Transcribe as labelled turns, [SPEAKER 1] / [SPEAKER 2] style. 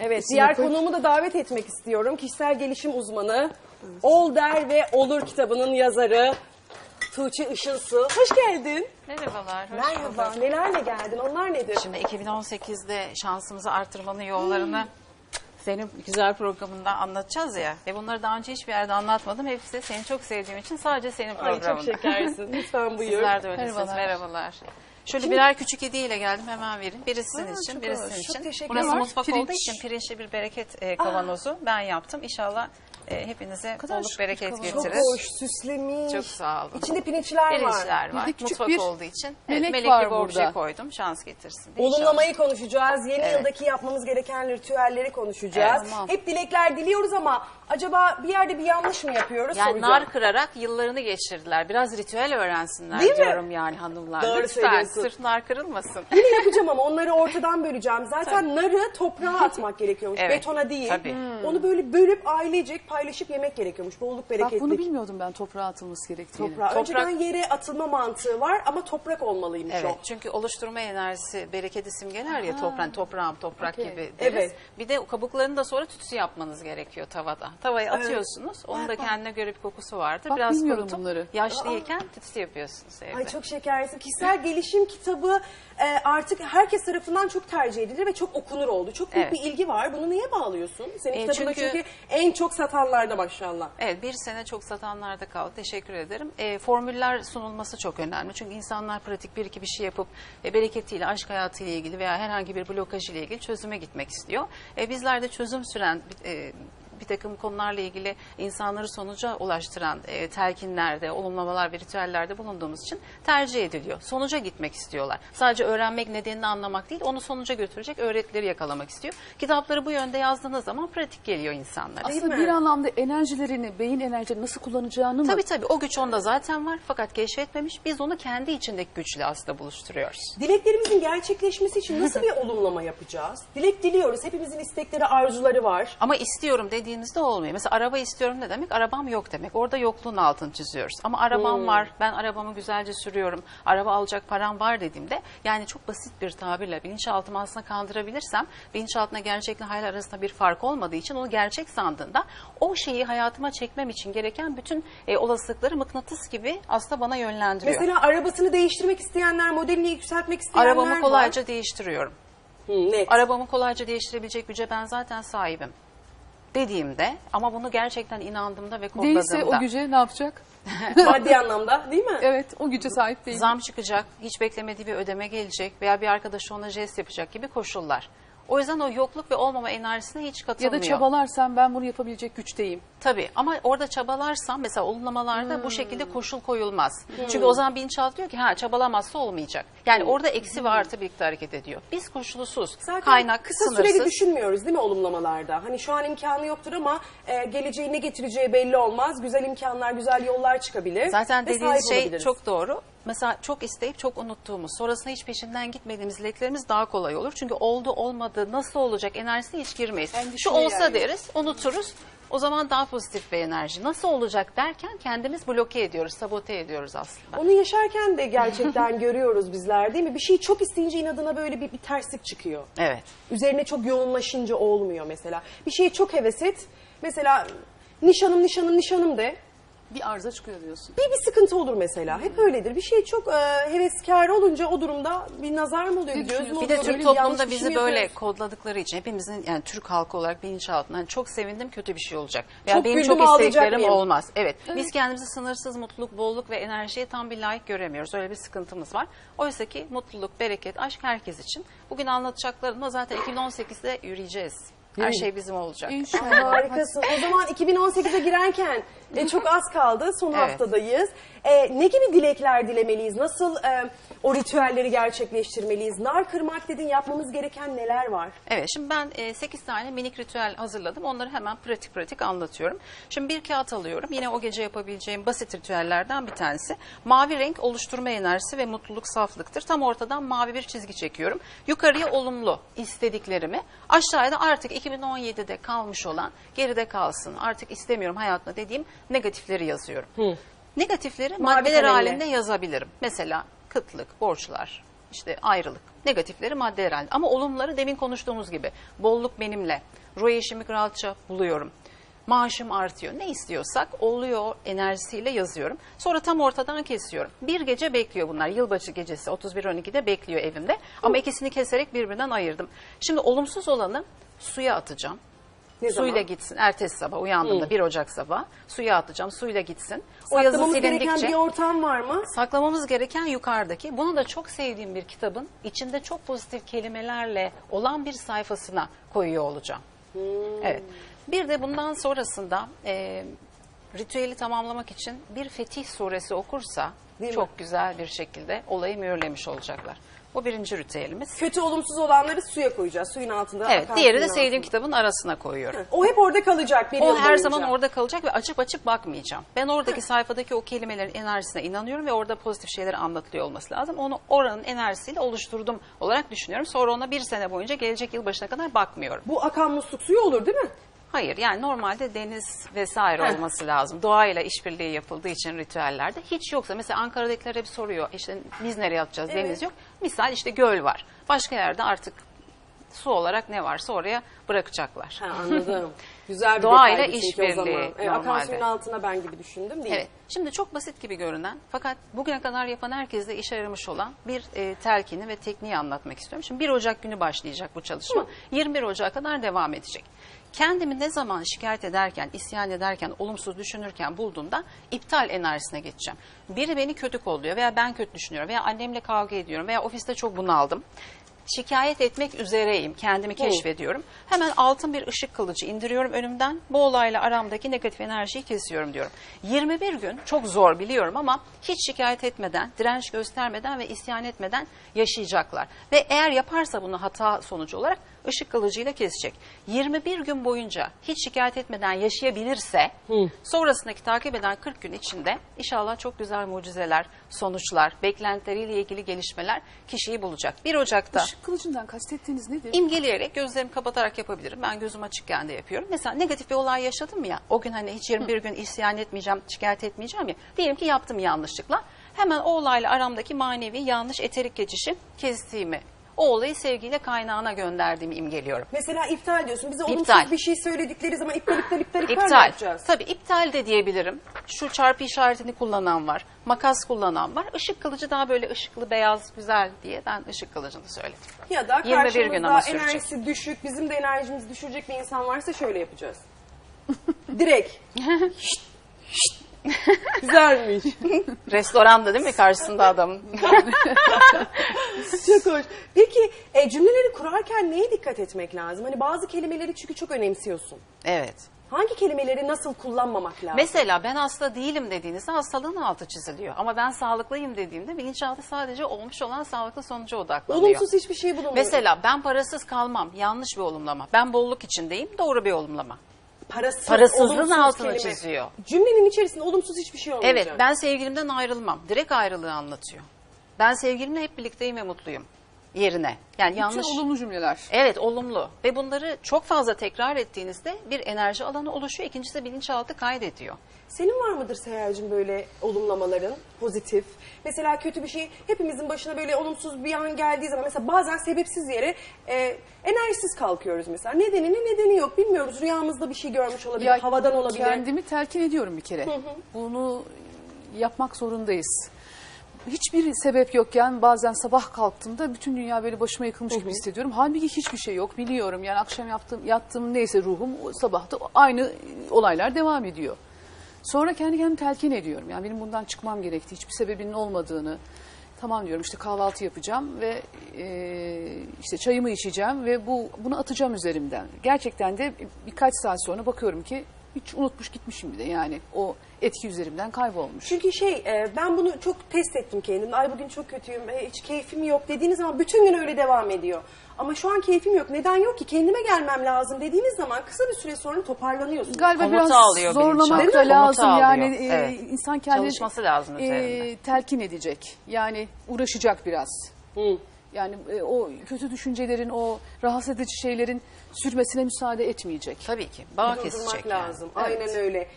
[SPEAKER 1] Evet, diğer konuğumu da davet etmek istiyorum. Kişisel gelişim uzmanı, Ol Der ve Olur kitabının yazarı Tuğçe Işılsu. Hoş geldin.
[SPEAKER 2] Merhabalar, hoş
[SPEAKER 1] Merhaba.
[SPEAKER 2] bulduk.
[SPEAKER 1] Nelerle geldin? Onlar nedir?
[SPEAKER 2] Şimdi 2018'de şansımızı artırmanın yollarını senin güzel programında anlatacağız ya. Ve bunları daha önce hiçbir yerde anlatmadım. Hepsi de seni çok sevdiğim için sadece senin
[SPEAKER 1] Ay
[SPEAKER 2] programında.
[SPEAKER 1] çok şekersin. Lütfen buyur.
[SPEAKER 2] Sizler de öylesiniz.
[SPEAKER 3] Merhabalar.
[SPEAKER 2] Merhabalar. Şöyle birer küçük hediyeyle geldim hemen verin. Biri sizin
[SPEAKER 1] Aa,
[SPEAKER 2] için,
[SPEAKER 1] çok
[SPEAKER 2] biri
[SPEAKER 1] hoş.
[SPEAKER 2] sizin
[SPEAKER 1] Çok
[SPEAKER 2] için.
[SPEAKER 1] teşekkür
[SPEAKER 2] Burası mutfak
[SPEAKER 3] Pirinç.
[SPEAKER 2] olduğu için pirinçli bir bereket e, kavanozu ben yaptım. İnşallah e, hepinize
[SPEAKER 3] kadar
[SPEAKER 2] bolluk bereket
[SPEAKER 3] kavanoz.
[SPEAKER 1] Çok
[SPEAKER 2] getirir.
[SPEAKER 1] hoş, süslemiş.
[SPEAKER 2] Çok sağ olun.
[SPEAKER 1] İçinde pirinçler var.
[SPEAKER 2] Pirinçler var.
[SPEAKER 3] Bir de küçük
[SPEAKER 2] Mutfak
[SPEAKER 3] bir
[SPEAKER 2] olduğu için.
[SPEAKER 3] melek
[SPEAKER 2] evet, melekli
[SPEAKER 3] var
[SPEAKER 2] bir obje
[SPEAKER 3] burada.
[SPEAKER 2] koydum. Şans getirsin diye.
[SPEAKER 1] Olumlamayı konuşacağız. Yeni
[SPEAKER 2] Evet.
[SPEAKER 1] yıldaki yapmamız gereken ritüelleri konuşacağız.
[SPEAKER 3] Evet, tamam.
[SPEAKER 1] Hep dilekler diliyoruz ama acaba bir yerde bir yanlış mı yapıyoruz?
[SPEAKER 2] Yani
[SPEAKER 1] soracağım.
[SPEAKER 2] nar kırarak yıllarını geçirdiler. Biraz ritüel öğrensinler
[SPEAKER 1] Değil mi?
[SPEAKER 2] diyorum yani hanımlar.
[SPEAKER 1] Doğru
[SPEAKER 2] Lütfen
[SPEAKER 1] söylüyorsun.
[SPEAKER 2] sırf nar kırılmasın.
[SPEAKER 1] Yine yapacağım ama onları ortadan böleceğim. Zaten narı toprağa atmak gerekiyormuş.
[SPEAKER 2] Evet,
[SPEAKER 1] Betona değil.
[SPEAKER 2] tabii.
[SPEAKER 1] Onu böyle bölüp ailecek paylaşıp yemek gerekiyormuş. Bolluk
[SPEAKER 3] Bak
[SPEAKER 1] bereketlik.
[SPEAKER 3] bunu bilmiyordum ben toprağa atılması gerektiğini.
[SPEAKER 1] Toprağa.
[SPEAKER 2] Toprak-
[SPEAKER 1] Önceden yere atılma mantığı var ama toprak olmalıymış
[SPEAKER 2] Evet
[SPEAKER 1] o.
[SPEAKER 2] çünkü oluşturma enerjisi bereket simgeler ya toprağın toprağım toprak
[SPEAKER 3] Okey.
[SPEAKER 2] gibi deriz.
[SPEAKER 1] Evet.
[SPEAKER 2] Bir de kabuklarını da sonra tütsü yapmanız gerekiyor tavada. Tavaya atıyorsunuz. Onun da kendine göre bir kokusu vardır.
[SPEAKER 3] Bak,
[SPEAKER 2] Biraz
[SPEAKER 3] bilmiyorum
[SPEAKER 2] kurutup
[SPEAKER 3] bunları.
[SPEAKER 2] yaşlıyken tütsü yapıyorsunuz evde.
[SPEAKER 1] Ay çok şekersin. Kişisel gelişim kitabı e, artık herkes tarafından çok tercih edilir ve çok okunur oldu. Çok büyük
[SPEAKER 2] Evet.
[SPEAKER 1] bir ilgi var. Bunu niye bağlıyorsun? Senin
[SPEAKER 2] E,
[SPEAKER 1] kitabın da
[SPEAKER 2] çünkü-
[SPEAKER 1] çünkü en çok satanlarda maşallah.
[SPEAKER 2] Evet bir sene çok satanlarda kaldı. Teşekkür ederim. E, formüller sunulması çok önemli. Çünkü insanlar pratik bir iki bir şey yapıp e, bereketiyle, aşk hayatıyla ilgili veya herhangi bir blokaj ile ilgili çözüme gitmek istiyor. E, bizler de çözüm süren e, bir takım konularla ilgili insanları sonuca ulaştıran e, telkinlerde, olumlamalar ve ritüellerde bulunduğumuz için tercih ediliyor. Sonuca gitmek istiyorlar. Sadece öğrenmek nedenini anlamak değil, onu sonuca götürecek öğretileri yakalamak istiyor. Kitapları bu yönde yazdığınız zaman pratik geliyor insanlara.
[SPEAKER 1] Değil
[SPEAKER 3] Aslında
[SPEAKER 1] mi?
[SPEAKER 3] bir anlamda enerjilerini, beyin enerjilerini nasıl kullanacağını mı?
[SPEAKER 2] Tabii tabii o güç onda zaten var fakat keşfetmemiş. Biz onu kendi içindeki güçle aslında buluşturuyoruz.
[SPEAKER 1] Dileklerimizin gerçekleşmesi için nasıl bir olumlama yapacağız? Dilek diliyoruz. Hepimizin istekleri, arzuları var.
[SPEAKER 2] Ama istiyorum dediğinizde olmuyor. Mesela araba istiyorum ne demek? Arabam yok demek. Orada yokluğun altını çiziyoruz. Ama arabam var, ben arabamı güzelce sürüyorum, araba alacak param var dediğimde yani çok basit bir tabirle bilinçaltımı aslında kandırabilirsem bilinçaltına gerçekle hayal arasında bir fark olmadığı için onu gerçek sandığında o şeyi hayatıma çekmem için gereken bütün e, olasılıkları mıknatıs gibi aslında bana yönlendiriyor.
[SPEAKER 1] Mesela arabasını değiştirmek isteyenler, modelini yükseltmek isteyenler
[SPEAKER 2] Arabamı
[SPEAKER 1] var.
[SPEAKER 2] kolayca değiştiriyorum.
[SPEAKER 1] Hı, net.
[SPEAKER 2] Arabamı kolayca değiştirebilecek güce ben zaten sahibim dediğimde ama bunu gerçekten inandığımda ve kodladığımda
[SPEAKER 3] Değilse o güce ne yapacak?
[SPEAKER 1] Maddi anlamda değil mi?
[SPEAKER 3] Evet o güce sahip değil.
[SPEAKER 2] zam çıkacak, hiç beklemediği bir ödeme gelecek veya bir arkadaşı ona jest yapacak gibi koşullar. O yüzden o yokluk ve olmama enerjisine hiç
[SPEAKER 3] ya
[SPEAKER 2] katılmıyor.
[SPEAKER 3] da çabalarsam ben bunu yapabilecek güçteyim.
[SPEAKER 2] Tabii ama orada çabalarsam mesela olumlamalarda
[SPEAKER 3] Hmm.
[SPEAKER 2] bu şekilde koşul koyulmaz. Çünkü o zaman bilinçaltı diyor ki ha çabalamazsa olmayacak. Yani orada eksi ve artı birlikte hareket ediyor. Biz koşulsuz,
[SPEAKER 1] Zaten
[SPEAKER 2] kaynak
[SPEAKER 1] kısa
[SPEAKER 2] sınırsız.
[SPEAKER 1] süreli düşünmüyoruz değil mi olumlamalarda? Hani şu an imkanı yoktur ama e, geleceği ne getireceği belli olmaz. Güzel imkanlar, güzel yollar çıkabilir.
[SPEAKER 2] Zaten dediğiniz şey çok doğru. Mesela çok isteyip çok unuttuğumuz, sonrasında hiç peşinden gitmediğimiz dileklerimiz daha kolay olur. Çünkü oldu olmadı, nasıl olacak enerjisine hiç girmeyiz. Şu olsa
[SPEAKER 3] yani.
[SPEAKER 2] deriz, unuturuz. O zaman daha pozitif bir enerji. Nasıl olacak derken kendimiz bloke ediyoruz, sabote ediyoruz aslında.
[SPEAKER 1] Onu yaşarken de gerçekten görüyoruz bizler değil mi? Bir şeyi çok isteyince inadına böyle bir, bir terslik çıkıyor.
[SPEAKER 2] Evet.
[SPEAKER 1] Üzerine çok yoğunlaşınca olmuyor mesela. Bir şeyi çok heves et. Mesela nişanım nişanım nişanım de.
[SPEAKER 3] Bir arıza çıkıyor diyorsun.
[SPEAKER 1] Bir, bir sıkıntı olur mesela. Hep öyledir. Bir şey çok e, heveskar olunca o durumda bir nazar mı oluyor?
[SPEAKER 3] Bir
[SPEAKER 1] Bir göz mü.
[SPEAKER 2] Bir de Türk
[SPEAKER 1] şey
[SPEAKER 2] bizi böyle
[SPEAKER 1] yapıyoruz?
[SPEAKER 2] kodladıkları için hepimizin yani Türk halkı olarak bilinçaltından yani çok sevindim kötü bir şey olacak. Veya
[SPEAKER 1] Çok
[SPEAKER 2] benim çok isteklerim olmaz. Evet. Biz kendimizi sınırsız mutluluk, bolluk ve enerjiye tam bir layık göremiyoruz. Öyle bir sıkıntımız var. Oysa ki mutluluk, bereket, aşk herkes için. Bugün anlatacaklarımla zaten 2018'de yürüyeceğiz. Her şey bizim olacak.
[SPEAKER 3] İnşallah.
[SPEAKER 1] Harikasın. O zaman 2018'e girerken e, çok az kaldı. Son
[SPEAKER 2] Evet.
[SPEAKER 1] haftadayız. E, ne gibi dilekler dilemeliyiz? Nasıl e, o ritüelleri gerçekleştirmeliyiz? Nar kırmak dedin yapmamız gereken neler var?
[SPEAKER 2] Evet şimdi ben 8 tane minik ritüel hazırladım. Onları hemen pratik pratik anlatıyorum. Şimdi bir kağıt alıyorum. Yine o gece yapabileceğim basit ritüellerden bir tanesi. Mavi renk oluşturma enerjisi ve mutluluk saflıktır. Tam ortadan mavi bir çizgi çekiyorum. Yukarıya olumlu istediklerimi. Aşağıya da artık 2017'de kalmış olan geride kalsın artık istemiyorum hayatımda dediğim negatifleri yazıyorum. Negatifleri
[SPEAKER 1] Mavi
[SPEAKER 2] maddeler
[SPEAKER 1] kalemle.
[SPEAKER 2] halinde yazabilirim. Mesela kıtlık, borçlar, işte ayrılık. Negatifleri maddeler halinde. Ama olumları demin konuştuğumuz gibi bolluk benimle. Ruh eşimi rahatça buluyorum. Maaşım artıyor. Ne istiyorsak oluyor enerjisiyle yazıyorum. Sonra tam ortadan kesiyorum. Bir gece bekliyor bunlar. Yılbaşı gecesi 31-12'de bekliyor evimde. Ama ikisini keserek birbirinden ayırdım. Şimdi olumsuz olanı suya atacağım.
[SPEAKER 1] Ne
[SPEAKER 2] suyla
[SPEAKER 1] zaman?
[SPEAKER 2] gitsin. Ertesi sabah uyandığımda 1 Ocak sabah suya atacağım. Suyla gitsin. O yazı
[SPEAKER 1] Saklamamız gereken
[SPEAKER 2] silindikçe
[SPEAKER 1] bir ortam var mı?
[SPEAKER 2] saklamamız gereken yukarıdaki. Bunu da çok sevdiğim bir kitabın içinde çok pozitif kelimelerle olan bir sayfasına koyuyor olacağım.
[SPEAKER 1] Hmm.
[SPEAKER 2] Evet. Bir de bundan sonrasında e, ritüeli tamamlamak için bir Fetih suresi okursa
[SPEAKER 1] Değil mi?
[SPEAKER 2] çok güzel bir şekilde olayı mühürlemiş olacaklar. Bu birinci ritüelimiz.
[SPEAKER 1] Kötü olumsuz olanları suya koyacağız. Suyun altında.
[SPEAKER 2] Evet,
[SPEAKER 1] akan
[SPEAKER 2] diğeri de sevdiğim
[SPEAKER 1] altında.
[SPEAKER 2] kitabın arasına koyuyorum.
[SPEAKER 1] O hep orada kalacak bir
[SPEAKER 2] O
[SPEAKER 1] yıl
[SPEAKER 2] her
[SPEAKER 1] boyunca.
[SPEAKER 2] zaman orada kalacak ve açıp açıp bakmayacağım. Ben oradaki sayfadaki o kelimelerin enerjisine inanıyorum ve orada pozitif şeyler anlatılıyor olması lazım. Onu oranın enerjisiyle oluşturdum olarak düşünüyorum. Sonra ona bir sene boyunca gelecek yılbaşına kadar bakmıyorum.
[SPEAKER 1] Bu akan musluk suyu olur değil mi?
[SPEAKER 2] Hayır yani normalde deniz vesaire
[SPEAKER 1] Heh.
[SPEAKER 2] olması lazım. Doğayla işbirliği yapıldığı için ritüellerde hiç yoksa mesela Ankara'dakiler hep soruyor işte biz nereye atacağız
[SPEAKER 1] Evet.
[SPEAKER 2] deniz yok. Misal işte göl var. Başka yerde artık su olarak ne varsa oraya bırakacaklar.
[SPEAKER 1] Ha anladım. Güzel bir
[SPEAKER 2] Doğayla işbirliği
[SPEAKER 1] zaman. Evet, akan
[SPEAKER 2] normalde.
[SPEAKER 1] suyun altına ben gibi düşündüm değil.
[SPEAKER 2] Evet. Şimdi çok basit gibi görünen fakat bugüne kadar yapan herkesle işe yaramış olan bir e, telkini ve tekniği anlatmak istiyorum. Şimdi 1 Ocak günü başlayacak bu çalışma. 21 Ocak'a kadar devam edecek. Kendimi ne zaman şikayet ederken, isyan ederken, olumsuz düşünürken bulduğumda iptal enerjisine geçeceğim. Biri beni kötü kolluyor veya ben kötü düşünüyorum veya annemle kavga ediyorum veya ofiste çok bunaldım. Şikayet etmek üzereyim, kendimi keşfediyorum. Hemen altın bir ışık kılıcı indiriyorum önümden. Bu olayla aramdaki negatif enerjiyi kesiyorum diyorum. 21 gün çok zor biliyorum ama hiç şikayet etmeden, direnç göstermeden ve isyan etmeden yaşayacaklar. Ve eğer yaparsa bunu hata sonucu olarak ışık kılıcıyla kesecek. 21 gün boyunca hiç şikayet etmeden yaşayabilirse sonrasındaki takip eden 40 gün içinde inşallah çok güzel mucizeler, sonuçlar, beklentileriyle ilgili gelişmeler kişiyi bulacak. 1 Ocak'ta
[SPEAKER 3] Işık kılıcından kastettiğiniz nedir?
[SPEAKER 2] imgeleyerek gözlerimi kapatarak yapabilirim. Ben gözüm açıkken de yapıyorum. Mesela negatif bir olay yaşadım ya. O gün hani hiç 21 gün isyan etmeyeceğim, şikayet etmeyeceğim ya. Diyelim ki yaptım yanlışlıkla. Hemen o olayla aramdaki manevi yanlış eterik geçişi kestiğimi, o olayı sevgiyle kaynağına gönderdiğimi imgeliyorum.
[SPEAKER 1] Mesela iptal diyorsun. Bize olumsuz
[SPEAKER 2] İptal.
[SPEAKER 1] bir şey söyledikleri zaman iptal iptal iptal
[SPEAKER 2] iptal,
[SPEAKER 1] yapacağız?
[SPEAKER 2] Tabii iptal de diyebilirim. Şu çarpı işaretini kullanan var. Makas kullanan var. Işık kılıcı daha böyle ışıklı, beyaz, güzel diye ben ışık kılıcını söyledim.
[SPEAKER 1] Ya da
[SPEAKER 2] 21 gün
[SPEAKER 1] karşımızda
[SPEAKER 2] ama sürecek.
[SPEAKER 1] enerjisi düşük, bizim de enerjimizi düşürecek bir insan varsa şöyle yapacağız. Direkt. Şşt, şşt. Güzelmiş.
[SPEAKER 2] Restoranda değil mi karşısında adamın?
[SPEAKER 1] Çok hoş. Peki e, cümleleri kurarken neye dikkat etmek lazım? Hani bazı kelimeleri çünkü çok önemsiyorsun.
[SPEAKER 2] evet.
[SPEAKER 1] Hangi kelimeleri nasıl kullanmamak lazım?
[SPEAKER 2] Mesela ben hasta değilim dediğinizde hastalığın altı çiziliyor. Ama ben sağlıklıyım dediğimde bilinçaltı sadece olmuş olan sağlıklı sonuca odaklanıyor.
[SPEAKER 1] Olumsuz hiçbir şey bulunmuyor.
[SPEAKER 2] Mesela ben parasız kalmam. Yanlış bir olumlama. Ben bolluk içindeyim. Doğru bir olumlama.
[SPEAKER 1] Parasız,
[SPEAKER 2] Parasızlığın
[SPEAKER 1] olumsuz
[SPEAKER 2] altını
[SPEAKER 1] kelime.
[SPEAKER 2] çiziyor.
[SPEAKER 1] Cümlenin içerisinde olumsuz hiçbir şey olmayacak.
[SPEAKER 2] Evet ben sevgilimden ayrılmam. Direkt ayrılığı anlatıyor. Ben sevgilimle hep birlikteyim ve mutluyum. Yerine. Yani yanlış.
[SPEAKER 3] Bütün olumlu cümleler.
[SPEAKER 2] Evet olumlu ve bunları çok fazla tekrar ettiğinizde bir enerji alanı oluşuyor. İkincisi de bilinçaltı kaydediyor.
[SPEAKER 1] Senin var mıdır Seher'cim böyle olumlamaların pozitif? Mesela kötü bir şey hepimizin başına böyle olumsuz bir an geldiği zaman mesela bazen sebepsiz yere e, enerjisiz kalkıyoruz mesela. Nedeni ne nedeni yok bilmiyoruz. Rüyamızda bir şey görmüş olabilir, havadan olabilir.
[SPEAKER 3] Kendimi telkin ediyorum bir kere. Bunu yapmak zorundayız. Hiçbir sebep yokken bazen sabah kalktığımda bütün dünya böyle başıma yıkılmış gibi hissediyorum. Halbuki hiçbir şey yok biliyorum. Yani akşam yaptığım, yattığım neyse ruhum o sabah da aynı olaylar devam ediyor. Sonra kendi kendimi telkin ediyorum. Yani benim bundan çıkmam gerektiği, hiçbir sebebinin olmadığını. Tamam diyorum işte kahvaltı yapacağım ve e, işte çayımı içeceğim ve bu bunu atacağım üzerimden. Gerçekten de birkaç saat sonra bakıyorum ki hiç unutmuş gitmişim bir de yani o etki üzerimden kaybolmuş.
[SPEAKER 1] Çünkü şey e, ben bunu çok test ettim kendimde. Ay bugün çok kötüyüm, e, hiç keyfim yok dediğiniz zaman bütün gün öyle devam ediyor. Ama şu an keyfim yok. Neden yok ki? Kendime gelmem lazım dediğiniz zaman kısa bir süre sonra toparlanıyorsunuz.
[SPEAKER 3] Galiba
[SPEAKER 2] Komuta
[SPEAKER 3] biraz
[SPEAKER 2] alıyor
[SPEAKER 3] zorlamak
[SPEAKER 2] bilinçaltı.
[SPEAKER 3] da
[SPEAKER 2] Komuta
[SPEAKER 3] lazım
[SPEAKER 2] alıyor,
[SPEAKER 3] yani e,
[SPEAKER 2] evet.
[SPEAKER 3] insan kendini
[SPEAKER 2] Çalışması lazım üzerinde.
[SPEAKER 3] telkin edecek yani uğraşacak biraz.
[SPEAKER 1] Hı.
[SPEAKER 3] Yani e, o kötü düşüncelerin o rahatsız edici şeylerin sürmesine müsaade etmeyecek.
[SPEAKER 2] Tabii ki. Bağ
[SPEAKER 1] Durdurmak
[SPEAKER 2] kesecek yani.
[SPEAKER 1] lazım. Aynen
[SPEAKER 3] Evet.
[SPEAKER 1] öyle.